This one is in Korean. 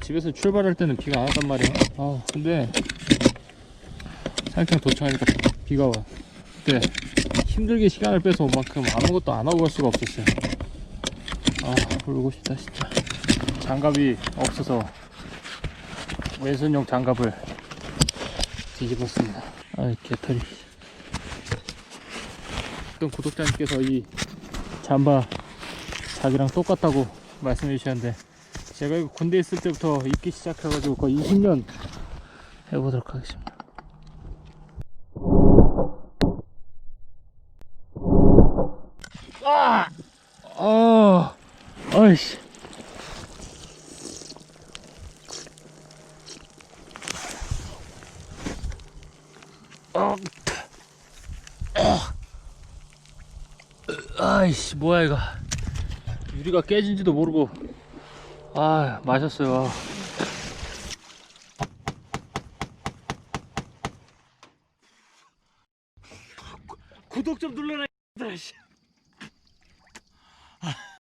집에서 출발할 때는 비가 안 왔단 말이야. 아 근데 사육장 도착하니까 비가 와. 그때 힘들게 시간을 빼서 온 만큼 아무것도 안 하고 갈 수가 없었어요. 아 울고 싶다 진짜. 장갑이 없어서 왼손용 장갑을 뒤집었습니다. 아 개털이. 어떤 구독자님께서 이 잠바 자기랑 똑같다고 말씀해 주셨는데 제가 이거 군대 있을 때부터 입기 시작해가지고 거의 20년 해보도록 하겠습니다. 아! 아! 아이씨. 아, 아이씨 뭐야 이거 유리가 깨진지도 모르고 아 마셨어요 구독 좀 눌러라 씨.